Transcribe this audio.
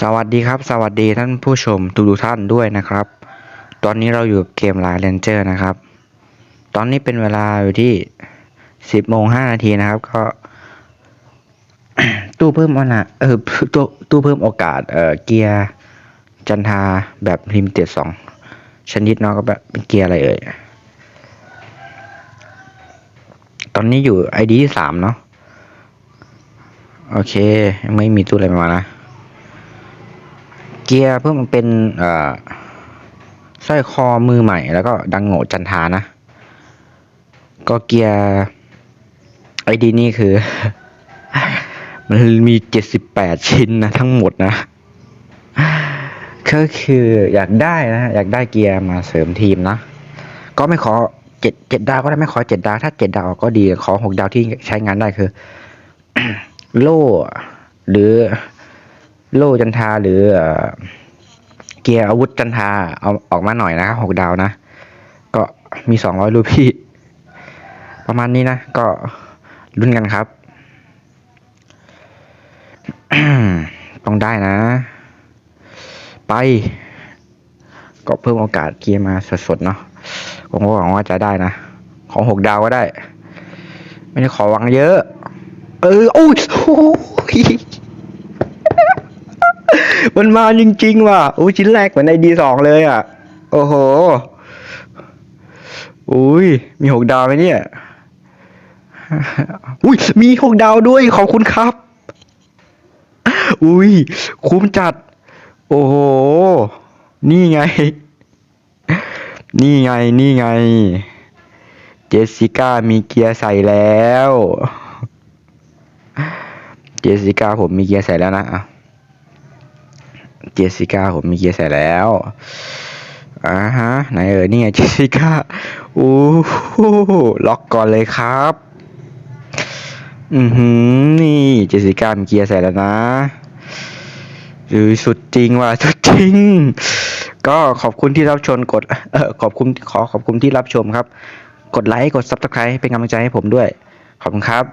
สวัสดีครับ สวัสดีท่านผู้ชมทุกๆท่านด้วยนะครับ ตอนนี้เราอยู่กับเกมลาเรนเจอร์นะครับ ตอนนี้เป็นเวลาอยู่ที่สิบโมงห้านาทีนะครับ ก็ ตู้เพิ่มอนะเออตู้ตู้เพิ่มโอกาสเออเกียร์จันทาแบบลิมเต็ดสองชนิดเนาะก็แบบเป็นเกียร์อะไรเอ่ยตอนนี้อยู่ไอดีที่สามเนาะโอเค ไม่มีตู้อะไรมานะ กียร์เพิ่มมันเป็นเอ่อสร้อยคอมือใหม่แล้วก็ดังโง่จันทานะ ก็เกียร์ไอดีนี่คือ มันมีเจ็ดสิบแปดชิ้นนะทั้งหมดนะก็คืออยากได้นะอยากได้เกียร์มาเสริมทีมนะ ก็ไม่ขอเจ็ดเจ็ดดาวก็ได้ไม่ขอเจ็ดดาวถ้าเจ็ดดาวก็ดีขอหกดาวที่ใช้งานได้คือ โล่หรือ โล่จันทาหรือเกียร์อาวุธจันทาเอาออกมาหน่อยนะครับหกดาวนะ ก็มีสองร้อยรูพี่ประมาณนี้นะ ก็รุ่นกันครับ ต้องได้นะ ไป ก็เพิ่มโอกาสเกียร์มาสดๆเนาะผมก็หวังว่าจะได้นะ ของหกดาวก็ได้ ไม่ได้ขอวังเยอะ เออ โอ้ย มันมาจริงๆว่ะโอ้ยชิ้นแรกเหมือนในดีสองเลยอะ โอ้โหอุ้ยมีหกดาวไหมเนี่ยอุ้ยมีหกดาวด้วยขอบคุณครับ อุ้ยคุ้มจัด โอ้โห นี่ไง นี่ไง นี่ไง เจสสิก้ามีเกียร์ใส่แล้ว เจสสิก้าผมมีเกียร์ใส่แล้วนะอะ เจสสิก้าผมมีเกียร์ใส่แล้วอ่าฮะไหนเออนี่ไงเจสสิก้าโอ้โหล็อกก่อนเลยครับ อือหือนี่เจสสิก้ามีเกียร์ใส่แล้วนะหรือสุดจริงว่ะสุดจริง ก็ขอบคุณที่รับชมกดเออขอบคุณขอขอบคุณที่รับชมครับ กดไลค์กด subscribe เป็นกำลังใจให้ผมด้วย ขอบคุณครับ